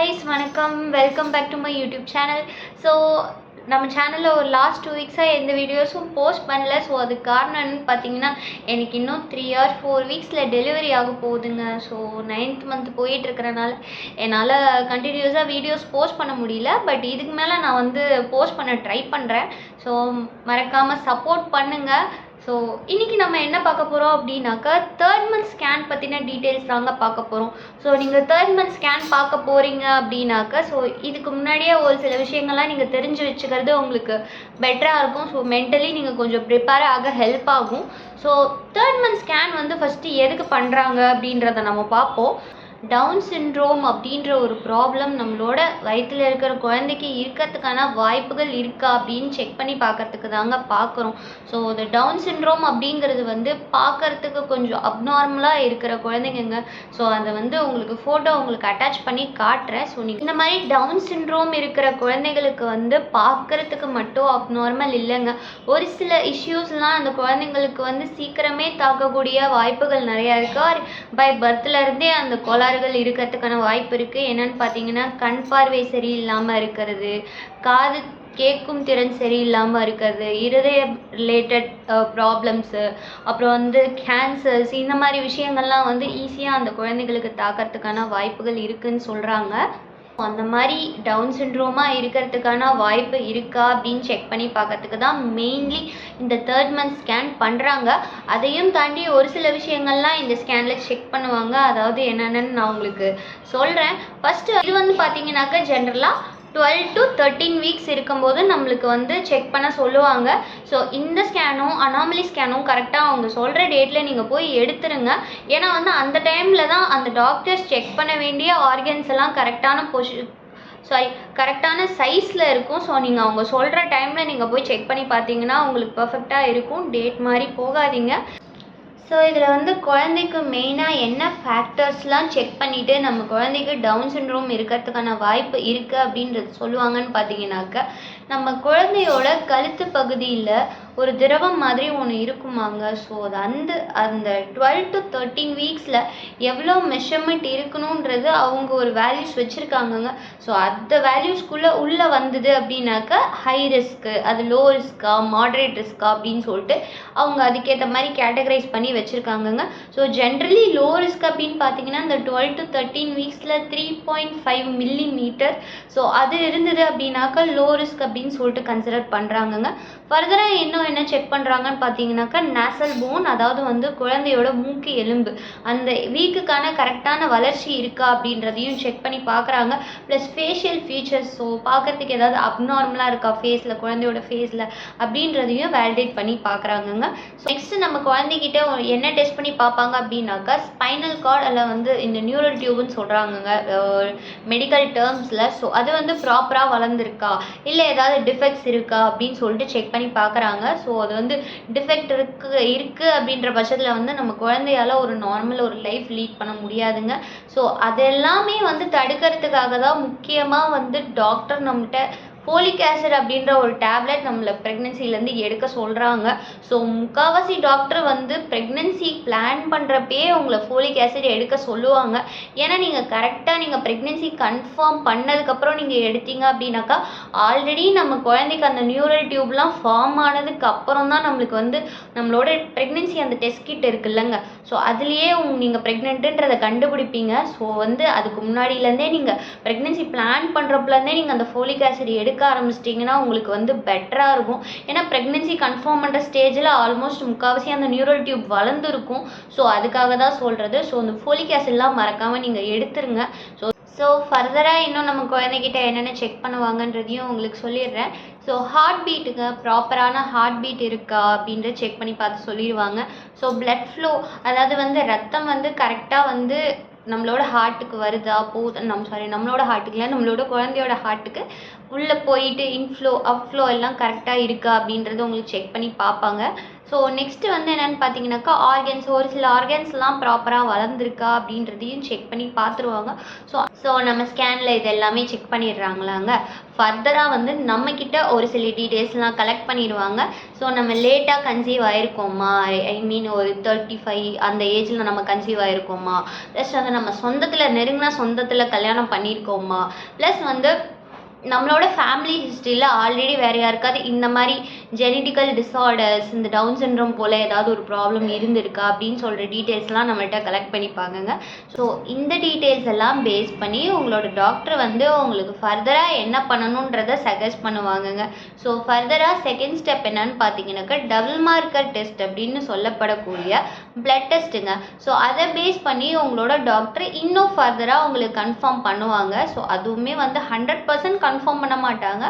Guys வணக்கம். Welcome back to my YouTube channel so நம்ம சேனலில் ஒரு லாஸ்ட் டூ வீக்ஸாக எந்த வீடியோஸும் போஸ்ட் பண்ணல. ஸோ அதுக்கு காரணம்னு பார்த்தீங்கன்னா எனக்கு இன்னும் த்ரீ ஆர் ஃபோர் வீக்ஸில் டெலிவரி ஆக போகுதுங்க. ஸோ நைன்த் மந்த் போயிட்டுருக்கிறனால என்னால் கண்டினியூஸாக வீடியோஸ் போஸ்ட் பண்ண முடியல. பட் இதுக்கு மேலே நான் வந்து போஸ்ட் பண்ண ட்ரை பண்ணுறேன் ஸோ மறக்காமல் சப்போர்ட் பண்ணுங்கள் ஸோ இன்றைக்கி நம்ம என்ன பார்க்க போகிறோம் அப்படின்னாக்கா தேர்ட் மந்த் ஸ்கேன் பற்றின டீட்டெயில்ஸ் தாங்க பார்க்க போகிறோம் ஸோ நீங்கள் தேர்ட் மந்த் ஸ்கேன் பார்க்க போகிறீங்க அப்படின்னாக்கா ஸோ இதுக்கு முன்னாடியே ஒரு சில விஷயங்கள்லாம் நீங்கள் தெரிஞ்சு வச்சுக்கிறது உங்களுக்கு பெட்டராக இருக்கும். ஸோ மென்டலி நீங்கள் கொஞ்சம் ப்ரிப்பேர் ஆக ஹெல்ப் ஆகும். ஸோ தேர்ட் மந்த் ஸ்கேன் வந்து ஃபஸ்ட்டு எதுக்கு பண்ணுறாங்க அப்படின்றத நம்ம பார்ப்போம். டவுன் சிண்ட்ரோம் அப்படின்ற ஒரு ப்ராப்ளம் நம்மளோட வயிற்றில் இருக்கிற குழந்தைக்கு இருக்கிறதுக்கான வாய்ப்புகள் இருக்கா அப்படின்னு செக் பண்ணி பார்க்கறதுக்கு தாங்க பார்க்குறோம். ஸோ இந்த டவுன் சின்ட்ரோம் அப்படிங்கிறது வந்து பார்க்கறதுக்கு கொஞ்சம் அப்நார்மலாக இருக்கிற குழந்தைங்கங்க. ஸோ அதை வந்து உங்களுக்கு ஃபோட்டோ உங்களுக்கு அட்டாச் பண்ணி காட்டுறேன். ஸோ நீங்கள் இந்த மாதிரி டவுன் சிண்ட்ரோம் இருக்கிற குழந்தைங்களுக்கு வந்து பார்க்கறதுக்கு மட்டும் அப்நார்மல் இல்லைங்க. ஒரு சில இஷ்யூஸ்லாம் அந்த குழந்தைங்களுக்கு வந்து சீக்கிரமே தாக்கக்கூடிய வாய்ப்புகள் நிறையா இருக்குது ஆர் பை பர்த்லேருந்தே அந்த கோளாறுகள் இருக்கிறதுக்கான வாய்ப்பு இருக்குது என்னன்னு பார்த்தீங்கன்னா கண் பார்வை சரியில்லாமல் இருக்கிறது காது கேட்கும் திறன் சரியில்லாமல் இருக்கிறது இருதய ரிலேட்டட் ப்ராப்ளம்ஸு அப்புறம் வந்து கேன்சர்ஸ் இந்த மாதிரி விஷயங்கள்லாம் வந்து ஈஸியாக அந்த குழந்தைங்களுக்கு தாக்கறதுக்கான வாய்ப்புகள் இருக்குன்னு சொல்கிறாங்க அந்த மாதிரி டவுன் சின்ட்ரோமாக இருக்கிறதுக்கான வாய்ப்பு இருக்கா அப்படின்னு செக் பண்ணி பார்க்கறதுக்கு தான் மெயின்லி இந்த தேர்ட் மந்த் ஸ்கேன் பண்ணுறாங்க அதையும் தாண்டி ஒரு சில விஷயங்கள்லாம் இந்த ஸ்கேனில் செக் பண்ணுவாங்க. அதாவது என்னென்னு நான் உங்களுக்கு சொல்கிறேன் ஃபஸ்ட்டு இது வந்து பார்த்தீங்கன்னாக்கா ஜென்ரலாக டுவெல் டு தேர்ட்டீன் வீக்ஸ் இருக்கும்போது நம்மளுக்கு வந்து செக் பண்ண சொல்லுவாங்க. ஸோ இந்த ஸ்கேனும் அனாமலி ஸ்கேனும் கரெக்டாக அவங்க சொல்கிற டேட்டில் நீங்கள் போய் எடுத்துருங்க. ஏன்னா வந்து அந்த டைமில் தான் அந்த டாக்டர்ஸ் செக் பண்ண வேண்டிய ஆர்கன்ஸ் எல்லாம் கரெக்டான பொசி சாரி கரெக்டான சைஸில் இருக்கும். ஸோ நீங்கள் அவங்க சொல்கிற டைமில் நீங்கள் போய் செக் பண்ணி பார்த்தீங்கன்னா உங்களுக்கு பர்ஃபெக்டாக இருக்கும். டேட் மாதிரி போகாதீங்க. ஸோ இதில் வந்து குழந்தைக்கு மெயினாக என்ன ஃபேக்டர்ஸ்லாம் செக் பண்ணிவிட்டு நம்ம குழந்தைக்கு டவுன் சின்ரோம் இருக்கிறதுக்கான வாய்ப்பு இருக்குது அப்படின்றது சொல்லுவாங்கன்னு பார்த்தீங்கன்னாக்க நம்ம குழந்தையோட கழுத்து பகுதியில் ஒரு திரவம் மாதிரி ஒன்று இருக்குமாங்க. ஸோ அது அந்த அந்த டுவெல் டு தேர்ட்டீன் வீக்ஸில் எவ்வளோ மெஷர்மெண்ட் இருக்கணுன்றது அவங்க ஒரு வேல்யூஸ் வச்சுருக்காங்கங்க. ஸோ அந்த வேல்யூஸ்குள்ளே உள்ளே வந்தது அப்படின்னாக்கா ஹை ரிஸ்க்கு அது லோ ரிஸ்க்கா மாட்ரேட் ரிஸ்க்கா அப்படின்னு சொல்லிட்டு அவங்க அதுக்கேற்ற மாதிரி கேட்டகரைஸ் பண்ணி வச்சுருக்காங்கங்க. ஸோ ஜென்ரலி லோ ரிஸ்க் அப்படின்னு பார்த்தீங்கன்னா இந்த twelve to thirteen வீக்ஸில் three point five millimetre so அது இருந்தது அப்படின்னாக்கா லோ ரிஸ்க் அப்படின்னு அப்படின்னு சொல்லிட்டு கன்சிடர் பண்ணுறாங்கங்க ஃபர்தராக இன்னும் என்ன செக் பண்ணுறாங்கன்னு பார்த்தீங்கன்னாக்கா நேசல் போன் அதாவது வந்து குழந்தையோட மூக்கு எலும்பு. அந்த வீக்குக்கான கரெக்டான வளர்ச்சி இருக்கா அப்படின்றதையும் செக் பண்ணி பார்க்குறாங்க. ப்ளஸ் ஃபேஷியல் ஃபீச்சர்ஸ் ஸோ பார்க்குறதுக்கு ஏதாவது அப்நார்மலாக இருக்கா ஃபேஸில் குழந்தையோட ஃபேஸில் அப்படின்றதையும் வேலிடேட் பண்ணி பார்க்குறாங்கங்க. ஸோ நெக்ஸ்ட்டு நம்ம குழந்தைகிட்ட என்ன டெஸ்ட் பண்ணி பார்ப்பாங்க அப்படின்னாக்கா ஸ்பைனல் கார்டு அல்ல வந்து இந்த நியூரல் டியூப்னு சொல்கிறாங்கங்க மெடிக்கல் டேர்ம்ஸில் ஸோ அது வந்து ப்ராப்பராக வளர்ந்துருக்கா? இல்லை ஏதாவது டிஃபெக்ட்ஸ் இருக்கா அப்படின்னு சொல்லிட்டு செக் பண்ணி பார்க்குறாங்க. ஸோ அது வந்து டிஃபெக்ட் இருக்கு இருக்குது அப்படின்ற பட்சத்தில் வந்து நம்ம குழந்தையால் ஒரு நார்மல் ஒரு லைஃப் லீட் பண்ண முடியாதுங்க. ஸோ அதெல்லாமே வந்து தடுக்கிறதுக்காக தான் முக்கியமாக வந்து டாக்டர் நம்மகிட்ட ஃபோலிக் ஆசிட் அப்படின்ற ஒரு டேப்லெட் நம்மளை ப்ரெக்னென்சிலேருந்து எடுக்க சொல்கிறாங்க ஸோ முக்கால்வாசி டாக்டர் வந்து ப்ரெக்னென்சி பிளான் பண்ணுறப்பயே உங்களை ஃபோலிக் ஆசிட் எடுக்க சொல்லுவாங்க. ஏன்னா நீங்கள் கரெக்டாக நீங்கள் ப்ரெக்னென்சி கன்ஃபார்ம் பண்ணதுக்கப்புறம் நீங்கள் எடுத்தீங்க அப்படின்னாக்கா ஆல்ரெடி நம்ம குழந்தைக்கு அந்த நியூரல் டியூப்லாம் ஃபார்ம் ஆனதுக்கு அப்புறம் தான் நம்மளுக்கு வந்து நம்மளோட ப்ரெக்னென்சி அந்த டெஸ்ட் கிட் இருக்குல்லங்க ஸோ அதுலேயே உங் நீங்கள் ப்ரெக்னென்ட்டுன்றதை கண்டுபிடிப்பீங்க. ஸோ வந்து அதுக்கு முன்னாடியிலேருந்தே நீங்கள் ப்ரெக்னென்சி பிளான் பண்ணுறப்பலேருந்தே நீங்கள் அந்த ஃபோலிக் ஆசிட் எடுக்க ஆரம்பிச்சிட்டிங்கன்னா உங்களுக்கு வந்து பெட்டராக இருக்கும். ஏன்னா ப்ரெக்னென்சி கன்ஃபார்ம் பண்ணுற ஸ்டேஜில் ஆல்மோஸ்ட் முக்கால்வாசி அந்த நியூரல் டியூப் வளர்ந்துருக்கும். ஸோ அதுக்காக தான் சொல்கிறது ஸோ அந்த ஃபோலிக் ஆசிட்லாம் மறக்காமல் நீங்கள் எடுத்துருங்க. ஸோ ஸோ ஃபர்தராக இன்னும் நம்ம குழந்தைகிட்ட என்னென்ன செக் பண்ணுவாங்கன்றதையும் உங்களுக்கு சொல்லிடுறேன். ஸோ ஹார்ட் பீட்டுங்க ப்ராப்பரான ஹார்ட் பீட் இருக்கா அப்படின்ற செக் பண்ணி பார்த்து சொல்லிடுவாங்க. ஸோ பிளட் ஃப்ளோ அதாவது வந்து ரத்தம் வந்து கரெக்டாக வந்து நம்மளோட ஹார்ட்டுக்கு வருதா போகுது நம் சாரி நம்மளோட ஹார்ட்டுக்கு இல்லை நம்மளோட குழந்தையோட ஹார்ட்டுக்கு உள்ளே போயிட்டு இன்ஃப்ளோ அவுட்ஃப்ளோ எல்லாம் கரெக்டாக இருக்கா அப்படின்றத உங்களுக்கு செக் பண்ணி பார்ப்பாங்க. ஸோ நெக்ஸ்ட்டு வந்து என்னென்னு பார்த்தீங்கன்னாக்கா ஆர்கன்ஸ் ஒரு சில ஆர்கன்ஸ்லாம் ப்ராப்பராக வளர்ந்துருக்கா அப்படின்றதையும் செக் பண்ணி பார்த்துருவாங்க ஸோ ஸோ நம்ம ஸ்கேனில் இது எல்லாமே செக் பண்ணிடுறாங்களாங்க. ஃபர்தராக வந்து நம்மக்கிட்ட ஒரு சில டீட்டெயில்ஸ்லாம் கலெக்ட் பண்ணிடுவாங்க. ஸோ நம்ம லேட்டாக கன்சீவ் ஆகிருக்கோமா ஐ மீன் ஒரு தேர்ட்டி ஃபைவ் அந்த ஏஜில் நம்ம கன்சீவ் ஆகிருக்கோமா ப்ளஸ் வந்து நம்ம சொந்தத்தில் நெருங்கினா சொந்தத்தில் கல்யாணம் பண்ணியிருக்கோமா? ப்ளஸ் வந்து நம்மளோட ஃபேமிலி ஹிஸ்ட்ரியில் ஆல்ரெடி வேறு யாருக்காவது இந்த மாதிரி ஜெனட்டிக்கல் டிஸார்டர்ஸ் இந்த டவுன் சின்ரம் போல் ஏதாவது ஒரு ப்ராப்ளம் இருந்திருக்கா அப்படின்னு சொல்கிற டீட்டெயில்ஸ்லாம் நம்மள்கிட்ட கலெக்ட் பண்ணிப்பாங்கங்க ஸோ இந்த டீட்டெயில்ஸ் எல்லாம் பேஸ் பண்ணி உங்களோட டாக்டர் வந்து உங்களுக்கு ஃபர்தராக என்ன பண்ணணுன்றதை சஜஸ்ட் பண்ணுவாங்கங்க. ஸோ ஃபர்தராக செகண்ட் ஸ்டெப் என்னன்னு பார்த்தீங்கன்னாக்கா டபுள் மார்க்கர் டெஸ்ட் அப்படின்னு சொல்லப்படக்கூடிய பிளட் டெஸ்ட்டுங்க ஸோ அதை பேஸ் பண்ணி உங்களோட டாக்டர் இன்னும் ஃபர்தராக உங்களுக்கு கன்ஃபார்ம் பண்ணுவாங்க. ஸோ அதுவுமே வந்து ஹண்ட்ரட் பர்சன்ட் கன்ஃபார்ம் பண்ண மாட்டாங்க.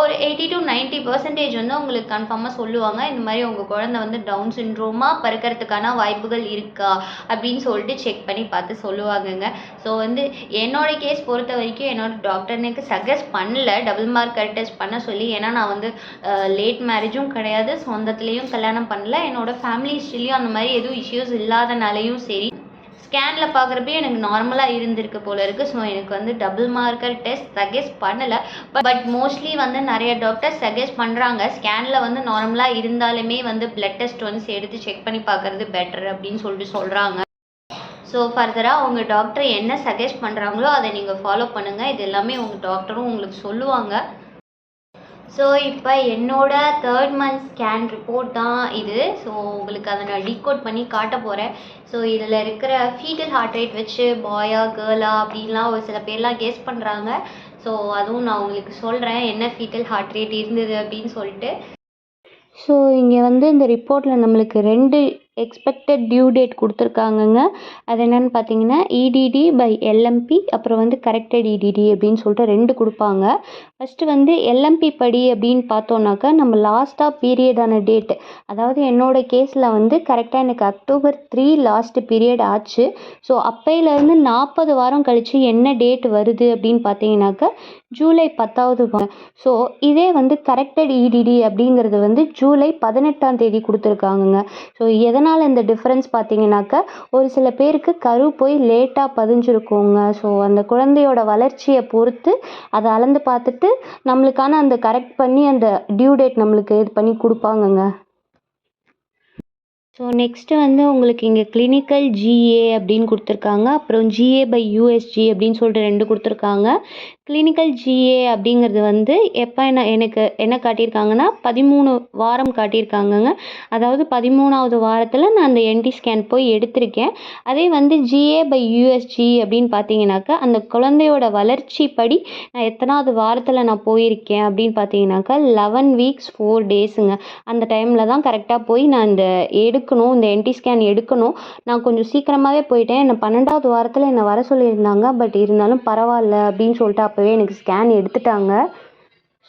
ஒரு எயிட்டி டு நைன்ட்டி பர்சன்டேஜ் வந்து உங்களுக்கு கன்ஃபார்மாக சொல்லுவாங்க. இந்த மாதிரி உங்கள் குழந்தை வந்து டவுன் சிண்ட்ரோமாக பிறக்கிறதுக்கான வாய்ப்புகள் இருக்கா? அப்படின்னு சொல்லிட்டு செக் பண்ணி பார்த்து சொல்லுவாங்கங்க. ஸோ வந்து என்னோட கேஸ் பொறுத்த வரைக்கும் என்னோடய டாக்டர் எனக்கு சஜஸ்ட் பண்ணல. டபுள் மார்க் டெஸ்ட் பண்ண சொல்லி. ஏன்னா நான் வந்து லேட் மேரேஜும் கிடையாது. சொந்தத்துலேயும் கல்யாணம் பண்ணல. என்னோடய ஃபேமிலி ஹிஸ்ட்ரிலையும் அந்த மாதிரி எதுவும் இஷ்யூஸ் இல்லாதனாலையும் சரி. ஸ்கேனில் பார்க்குறப்பயே எனக்கு நார்மலாக இருந்திருக்கு போல இருக்குது ஸோ எனக்கு வந்து டபுள் மார்க்கர் டெஸ்ட் சஜெஸ்ட் பண்ணலை. பட் மோஸ்ட்லி வந்து நிறைய டாக்டர்ஸ் சஜெஸ்ட் பண்ணுறாங்க ஸ்கேனில் வந்து நார்மலாக இருந்தாலுமே வந்து பிளட் டெஸ்ட் வந்து எடுத்து செக் பண்ணி பார்க்குறது பெட்டர் அப்படின்னு சொல்லிட்டு சொல்கிறாங்க ஸோ ஃபர்தராக உங்கள் டாக்டர் என்ன சஜெஸ்ட் பண்ணுறாங்களோ அதை நீங்கள் ஃபாலோ பண்ணுங்கள் இது எல்லாமே உங்கள் டாக்டரும் உங்களுக்கு சொல்லுவாங்க. ஸோ இப்போ என்னோட தேர்ட் மந்த் ஸ்கேன் ரிப்போர்ட் தான் இது. ஸோ உங்களுக்கு அதை நான் டீகோட் பண்ணி காட்ட போகிறேன் ஸோ இதில் இருக்கிற ஃபீட்டல் ஹார்ட் ரேட் வச்சு பாயா கேர்ளா அப்படின்லாம் ஒரு சில பேர்லாம் கெஸ் பண்ணுறாங்க ஸோ அதுவும் நான் உங்களுக்கு சொல்கிறேன் என்ன ஃபீட்டல் ஹார்ட் ரேட் இருந்தது அப்படின்னு சொல்லிட்டு. ஸோ இங்கே வந்து இந்த ரிப்போர்ட்டில் நம்மளுக்கு ரெண்டு எக்ஸ்பெக்டட் டியூ டேட் கொடுத்துருக்காங்கங்க. அது என்னென்னு பார்த்தீங்கன்னா இடிடி பை எல்எம்பி அப்புறம் வந்து கரெக்டட் இடிடி அப்படின்னு சொல்லிட்டு ரெண்டு கொடுப்பாங்க. ஃபஸ்ட்டு வந்து எல்எம்பி படி அப்படின்னு பார்த்தோன்னாக்கா நம்ம லாஸ்ட்டாக பீரியடான டேட் அதாவது என்னோட கேஸில் வந்து கரெக்டாக எனக்கு அக்டோபர் த்ரீ லாஸ்ட்டு பீரியட் ஆச்சு. ஸோ அப்பையிலேருந்து நாற்பது வாரம் கழித்து என்ன டேட் வருது அப்படின்னு பார்த்தீங்கன்னாக்கா ஜூலை பத்தாவது ஸோ இதே வந்து கரெக்டட் இடிடி அப்படிங்கிறது வந்து ஜூலை பதினெட்டாம் தேதி கொடுத்துருக்காங்கங்க. ஸோ எதனால் இந்த டிஃப்ரென்ஸ் பார்த்தீங்கன்னாக்கா ஒரு சில பேருக்கு கரு போய் லேட்டாக பதிஞ்சிருக்குங்க. ஸோ அந்த குழந்தையோட வளர்ச்சியை பொறுத்து அதை அளந்து பார்த்துட்டு நம்மளுக்கான அந்த கரெக்ட் பண்ணி அந்த டியூ டேட் நம்மளுக்கு இது பண்ணி கொடுப்பாங்கங்க. ஸோ நெக்ஸ்ட்டு வந்து உங்களுக்கு இங்கே கிளினிக்கல் ஜிஏ அப்படின்னு கொடுத்துருக்காங்க. அப்புறம் ஜிஏ பை யூஎஸ்ஜி அப்படின்னு சொல்லிட்டு ரெண்டு கொடுத்துருக்காங்க. கிளினிக்கல் ஜிஏ அப்படிங்கிறது வந்து எப்போ என்ன எனக்கு என்ன காட்டியிருக்காங்கன்னா பதிமூணு வாரம் காட்டியிருக்காங்கங்க. அதாவது பதிமூணாவது வாரத்தில் நான் அந்த என்டி ஸ்கேன் போய் எடுத்திருக்கேன். அதே வந்து ஜிஏ பை யூஎஸ்ஜி அப்படின்னு பார்த்தீங்கன்னாக்கா அந்த குழந்தையோட வளர்ச்சி படி நான் எத்தனாவது வாரத்தில் நான் போயிருக்கேன் அப்படின்னு பார்த்தீங்கன்னாக்கா லெவன் வீக்ஸ் ஃபோர் டேஸுங்க அந்த டைமில் தான் கரெக்டாக போய் நான் அந்த எடு எடுக்கணும் இந்த என்டி ஸ்கேன் எடுக்கணும். நான் கொஞ்சம் சீக்கிரமாகவே போயிட்டேன். என்னை பன்னெண்டாவது வாரத்தில் என்னை வர சொல்லியிருந்தாங்க. பட் இருந்தாலும் பரவாயில்ல அப்படின்னு சொல்லிட்டு அப்போவே எனக்கு ஸ்கேன் எடுத்துட்டாங்க.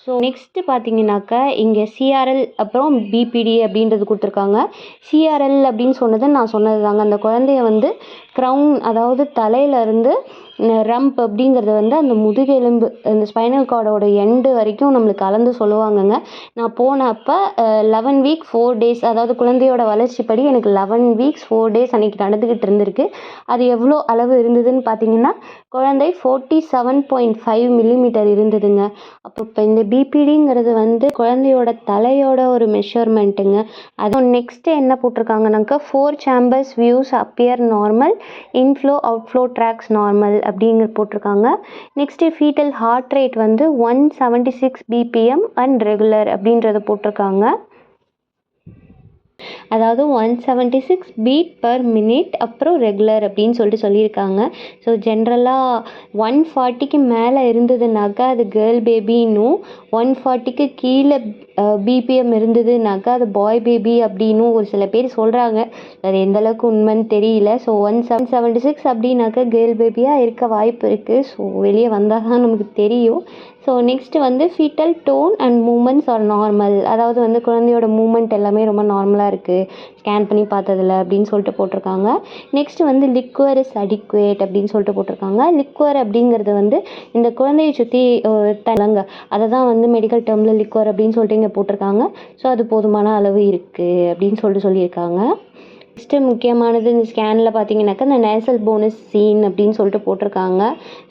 ஸோ நெக்ஸ்ட்டு பார்த்தீங்கன்னாக்கா இங்கே சிஆர்எல் அப்புறம் பிபிடி அப்படின்றது கொடுத்துருக்காங்க. சிஆர்எல் அப்படின்னு சொன்னது நான் சொன்னது தாங்க அந்த குழந்தைய வந்து க்ரௌன் அதாவது தலையிலேருந்து ரம்ப் அப்படிங்கிறது வந்து அந்த முதுகெலும்பு அந்த ஸ்பைனல் கார்டோட எண்டு வரைக்கும் நம்மளுக்கு கலந்து சொல்லுவாங்கங்க. நான் போனப்போ லெவன் வீக் ஃபோர் டேஸ் அதாவது குழந்தையோட வளர்ச்சிப்படி எனக்கு லெவன் வீக்ஸ் ஃபோர் டேஸ் அன்றைக்கி நடந்துக்கிட்டு இருந்திருக்கு. அது எவ்வளோ அளவு இருந்ததுன்னு பார்த்தீங்கன்னா குழந்தை forty seven point five millimetre இருந்ததுங்க. அப்போ இப்போ இந்த பிபிடிங்கிறது வந்து குழந்தையோட தலையோட ஒரு மெஷர்மெண்ட்டுங்க அதுவும் நெக்ஸ்ட்டு என்ன போட்டிருக்காங்கனாக்கா four chambers views appear normal inflow outflow tracks normal அப்படிங்கிற போட்டிருக்காங்க. நெக்ஸ்ட்டு ஃபீட்டல் ஹார்ட் ரேட் வந்து one seventy six BPM and regular அப்படின்றத போட்டிருக்காங்க. அதாவது one seventy six beat per minute அப்புறம் ரெகுலர் அப்படின்னு சொல்லிட்டு சொல்லியிருக்காங்க. ஸோ ஜென்ரலாக ஒன் ஃபார்ட்டிக்கு மேலே இருந்ததுனாக்கா அது கேர்ள் பேபின்னும் ஒன் ஃபார்ட்டிக்கு கீழே பிபிஎம் இருந்ததுனாக்கா அது பாய் பேபி அப்படின்னும் ஒரு சில பேர் சொல்கிறாங்க அது எந்தளவுக்கு உண்மைன்னு தெரியல. So one seven seventy six அப்படின்னாக்கா கேர்ள் பேபியாக இருக்க வாய்ப்பு இருக்குது ஸோ வெளியே வந்தால் தான் நமக்கு தெரியும். ஸோ நெக்ஸ்ட்டு வந்து foetal tone and movements are normal அதாவது வந்து குழந்தையோட மூமெண்ட் எல்லாமே ரொம்ப நார்மலாக இருக்குது ஸ்கேன் பண்ணி பார்த்ததுல அப்படின்னு சொல்லிட்டு போட்டிருக்காங்க. நெக்ஸ்ட்டு வந்து லிக்வர் இஸ் அடிக்குவேட் அப்படின்னு சொல்லிட்டு போட்டிருக்காங்க. லிக்வர் அப்படிங்கிறது வந்து இந்த குழந்தையை சுற்றி தலங்க அதை தான் வந்து மெடிக்கல் டேர்மில் லிக்வர் அப்படின்னு சொல்லிட்டு இங்கே போட்டிருக்காங்க. ஸோ அது போதுமான அளவு இருக்குது அப்படின்னு சொல்லிட்டு சொல்லியிருக்காங்க. நெக்ஸ்ட்டு முக்கியமானது இந்த ஸ்கேனில் பார்த்தீங்கன்னாக்கா இந்த நேசல் போனஸ் சீன் அப்படின்னு சொல்லிட்டு போட்டிருக்காங்க.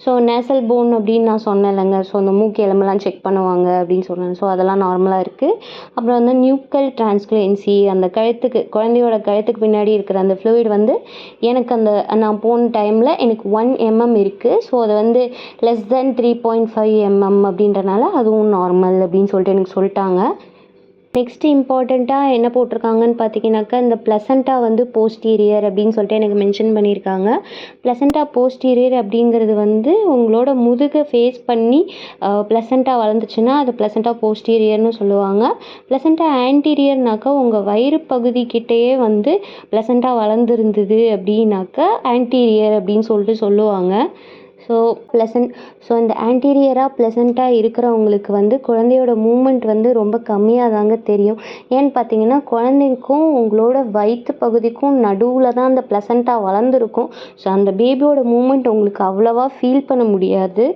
ஸோ நேசல் போன் அப்படின்னு நான் சொன்னேன் இல்லைங்க ஸோ அந்த மூக்கு எலும்பெல்லாம் செக் பண்ணுவாங்க அப்படின்னு சொன்னேன். ஸோ அதெல்லாம் நார்மலாக இருக்குது அப்புறம் வந்து நியூக்கல் டிரான்ஸ்குலென்சி அந்த கழுத்துக்கு குழந்தையோட கழுத்துக்கு பின்னாடி இருக்கிற அந்த ஃப்ளூயிட் வந்து எனக்கு அந்த நான் போன டைமில் எனக்கு ஒன் எம்எம் இருக்குது ஸோ அது வந்து less than three point five MM அப்படின்றனால அதுவும் நார்மல் அப்படின்னு சொல்லிட்டு எனக்கு சொல்லிட்டாங்க. நெக்ஸ்ட்டு இம்பார்ட்டண்ட்டாக என்ன போட்டிருக்காங்கன்னு பார்த்தீங்கன்னாக்கா இந்த ப்ளசண்ட்டாக வந்து போஸ்டீரியர் அப்படின்னு சொல்லிட்டு எனக்கு மென்ஷன் பண்ணியிருக்காங்க. ப்ளசண்ட்டாக போஸ்டீரியர் அப்படிங்கிறது வந்து உங்களோட முதுகை ஃபேஸ் பண்ணி ப்ளசண்ட்டாக வளர்ந்துச்சுன்னா அது ப்ளசண்ட்டாக போஸ்டீரியர்னு சொல்லுவாங்க. ப்ளசண்ட்டாக ஆன்டீரியர்னாக்கா உங்கள் வயிறு பகுதிக்கிட்டேயே வந்து ப்ளசண்ட்டாக வளர்ந்துருந்தது அப்படின்னாக்கா ஆன்டீரியர் அப்படின்னு சொல்லிட்டு சொல்லுவாங்க. ஸோ ப்ளசன்ட் ஸோ இந்த ஆன்டீரியராக ப்ளசண்ட்டாக இருக்கிறவங்களுக்கு வந்து குழந்தையோட மூமெண்ட் வந்து ரொம்ப கம்மியாக தாங்க தெரியும். ஏன்னு பார்த்தீங்கன்னா குழந்தைக்கும் உங்களோட வயிற்று பகுதிக்கும் நடுவில் தான் அந்த ப்ளசண்ட்டாக வளர்ந்துருக்கும். ஸோ அந்த பேபியோட மூமெண்ட் உங்களுக்கு அவ்வளோவா ஃபீல் பண்ண முடியாது.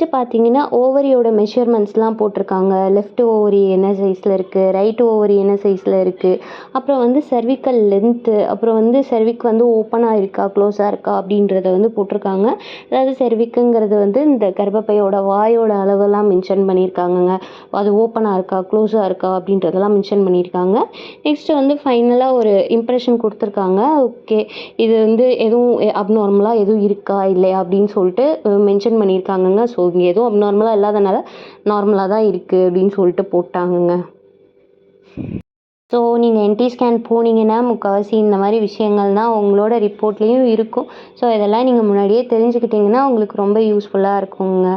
நெக்ஸ்ட்டு பார்த்தீங்கன்னா ஓவரியோட மெஷர்மெண்ட்ஸ்லாம் போட்டிருக்காங்க. லெஃப்ட் ஓவரி என்ன சைஸில் இருக்குது ரைட் ஓவரி என்ன சைஸில் இருக்குது அப்புறம் வந்து செர்விக்கல் லென்த்து அப்புறம் வந்து செர்விக் வந்து ஓப்பனாக இருக்கா க்ளோஸாக இருக்கா? அப்படின்றத வந்து போட்டிருக்காங்க. அதாவது செர்விக்குங்கிறது வந்து இந்த கர்ப்பப்பையோட வாயோட அளவெல்லாம் மென்ஷன் பண்ணியிருக்காங்கங்க. அது ஓப்பனாக இருக்கா? க்ளோஸாக இருக்கா? அப்படின்றதெல்லாம் மென்ஷன் பண்ணியிருக்காங்க. நெக்ஸ்ட்டு வந்து ஃபைனலாக ஒரு இம்ப்ரெஷன் கொடுத்துருக்காங்க. ஓகே இது வந்து எதுவும் அப்நார்மலாக எதுவும் இருக்கா? இல்லையா? அப்படின்னு சொல்லிட்டு மென்ஷன் பண்ணியிருக்காங்கங்க. ஸோ இங்கே எதுவும் அப்நார்மலாக இல்லாதனால நார்மலாக தான் இருக்குது அப்படின்னு சொல்லிட்டு போட்டாங்கங்க. ஸோ நீங்கள் என்டி ஸ்கேன் போனீங்கன்னா முக்கால்வாசி இந்த மாதிரி விஷயங்கள் தான் உங்களோட ரிப்போர்ட்லேயும் இருக்கும். ஸோ இதெல்லாம் நீங்கள் முன்னாடியே தெரிஞ்சுக்கிட்டிங்கன்னா உங்களுக்கு ரொம்ப யூஸ்ஃபுல்லாக இருக்குங்க.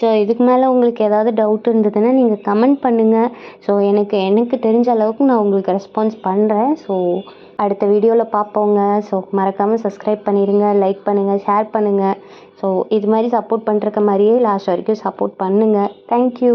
ஸோ இதுக்கு மேலே உங்களுக்கு ஏதாவது டவுட் இருந்ததுன்னா நீங்கள் கமெண்ட் பண்ணுங்கள் ஸோ எனக்கு எனக்கு தெரிஞ்ச அளவுக்கு நான் உங்களுக்கு ரெஸ்பான்ஸ் பண்ணுறேன் ஸோ அடுத்த வீடியோவில் பார்ப்போங்க. ஸோ மறக்காமல் சப்ஸ்கிரைப் பண்ணிடுங்க லைக் பண்ணுங்கள் ஷேர் பண்ணுங்கள் ஸோ இது மாதிரி சப்போர்ட் பண்ணுறக்க மாதிரியே லாஸ்ட் வரைக்கும் சப்போர்ட் பண்ணுங்கள் தேங்க்யூ